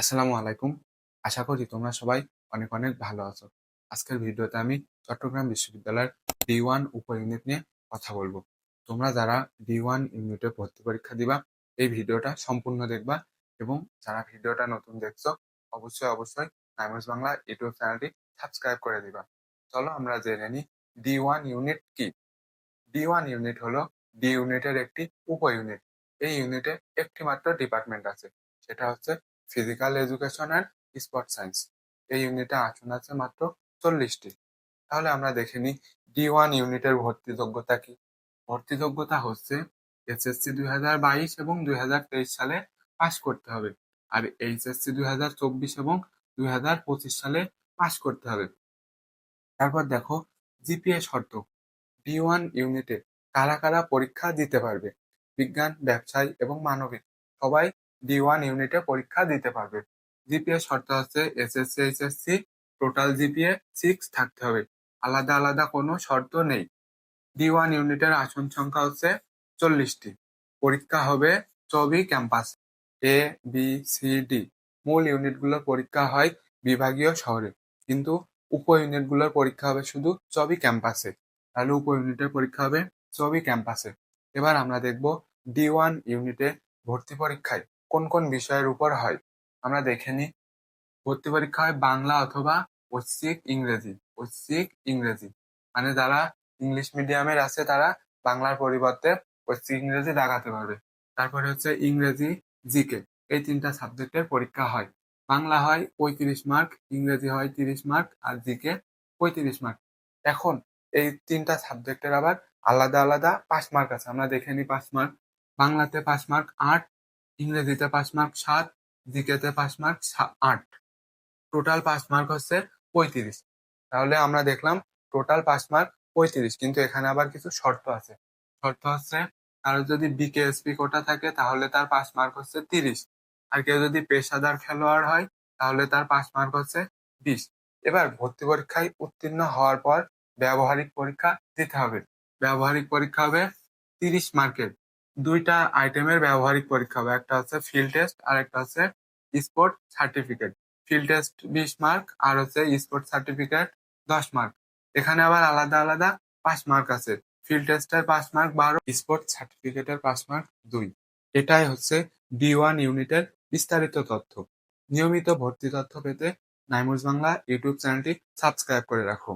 আসসালামু আলাইকুম। আশা করি তোমরা সবাই অনেক অনেক ভালো আছো। আজকের ভিডিওতে আমি চট্টগ্রাম বিশ্ববিদ্যালয়ের ডি ওয়ান উপ ইউনিট নিয়ে কথা বলব। তোমরা যারা ডি ওয়ান ইউনিটে ভর্তি পরীক্ষা দিবা, এই ভিডিওটা সম্পূর্ণ দেখবা এবং যারা ভিডিওটা নতুন দেখছ, অবশ্যই অবশ্যই নাইমস বাংলা ইউটিউব চ্যানেলটি সাবস্ক্রাইব করে দিবা। চলো আমরা জেনে নিই ডি ওয়ান ইউনিট কি। ডি ওয়ান ইউনিট হলো ডি ইউনিটের একটি উপ ইউনিট। এই ইউনিটে একটি মাত্র ডিপার্টমেন্ট আছে, সেটা হচ্ছে physical education and sports science এই ইউনিটে আসন আছে মাত্র চল্লিশটি। তাহলে আমরা দেখে নিই ডি ওয়ান ইউনিটের ভর্তি যোগ্যতা কি? ভর্তি যোগ্যতা হচ্ছে এসএসসি দুই হাজার বাইশ এবং দুই হাজার তেইশ সালে পাশ করতে হবে। আর এইচএসসি দুই হাজার চব্বিশ এবং দুই হাজার পঁচিশ সালে পাশ করতে হবে। তারপর দেখো জিপিএ শর্ত। ডি ওয়ান ইউনিটে কারা কারা পরীক্ষা দিতে পারবে? বিজ্ঞান, ব্যবসায় এবং মানবিক। সবাই ডি ওয়ান ইউনিটে পরীক্ষা দিতে পারবে। জিপিএ শর্ত হচ্ছে SSC HSC total GPA six থাকতে হবে। আলাদা আলাদা কোনো শর্ত নেই। ডি ওয়ান ইউনিটের আসন সংখ্যা হচ্ছে চল্লিশটি। পরীক্ষা হবে Chobi campus A B C D মূল ইউনিটগুলোর পরীক্ষা হয় বিভাগীয় শহরে। কিন্তু উপ ইউনিটগুলোর পরীক্ষা হবে শুধু চবি ক্যাম্পাসে। তাহলে উপ ইউনিটের পরীক্ষা হবে চবি ক্যাম্পাসে। এবার আমরা দেখব ডি ওয়ান ইউনিটে ভর্তি পরীক্ষায় কোন কোন বিষয়ের উপর হয়? আমরা দেখে নিই। ভর্তি পরীক্ষা হয় বাংলা অথবা ঐচ্ছিক ইংরেজি। ঐচ্ছিক ইংরেজি। মানে যারা ইংলিশ মিডিয়ামের আছে, তারা বাংলার পরিবর্তে ঐচ্ছিক ইংরেজি লাগাতে পারবে। তারপরে হচ্ছে ইংরেজি জিকে। এই তিনটা সাবজেক্টের পরীক্ষা হয়। বাংলা হয় পঁয়ত্রিশ মার্ক, ইংরেজি হয় তিরিশ মার্ক আর জিকে পঁয়ত্রিশ মার্ক। এখন এই তিনটা সাবজেক্টের আবার আলাদা আলাদা পাঁচ মার্ক আছে। আমরা দেখে নিই পাঁচ মার্ক। বাংলাতে পাঁচ মার্ক, আট ইংরেজিতে পাঁচ মার্ক সাত জিকেতে পাঁচ মার্ক আট। টোটাল পাঁচ মার্ক হচ্ছে পঁয়ত্রিশ। তাহলে আমরা দেখলাম টোটাল পাঁচ মার্ক পঁয়ত্রিশ, কিন্তু এখানে আবার কিছু শর্ত আছে। শর্ত হচ্ছে কারও যদি বিকেএসপি কোটা থাকে, তাহলে তার পাঁচ মার্ক হচ্ছে তিরিশ। আর কেউ যদি পেশাদার খেলোয়াড় হয়, তাহলে তার পাঁচ মার্ক হচ্ছে বিশ। এবার ভর্তি পরীক্ষায় উত্তীর্ণ হওয়ার পর ব্যবহারিক পরীক্ষা দিতে হবে। ব্যবহারিক পরীক্ষা হবে তিরিশ মার্কের দুইটা আইটেমের ব্যবহারিক পরীক্ষা হবে। একটা হচ্ছে ফিল্ড টেস্ট আর একটা হচ্ছে স্পোর্ট সার্টিফিকেট ফিল্ড টেস্ট বিশ মার্ক আর হচ্ছে স্পোর্ট সার্টিফিকেট দশ মার্ক এখানে আবার আলাদা আলাদা পাঁচ মার্ক আছে। ফিল্ড টেস্টের পাঁচ মার্ক বারো স্পোর্ট সার্টিফিকেটের পাঁচ মার্ক দুই। এটাই হচ্ছে ডি ওয়ান ইউনিটের বিস্তারিত তথ্য। নিয়মিত ভর্তি তথ্য পেতে নাইমুজ বাংলা ইউটিউব চ্যানেলটি সাবস্ক্রাইব করে রাখো।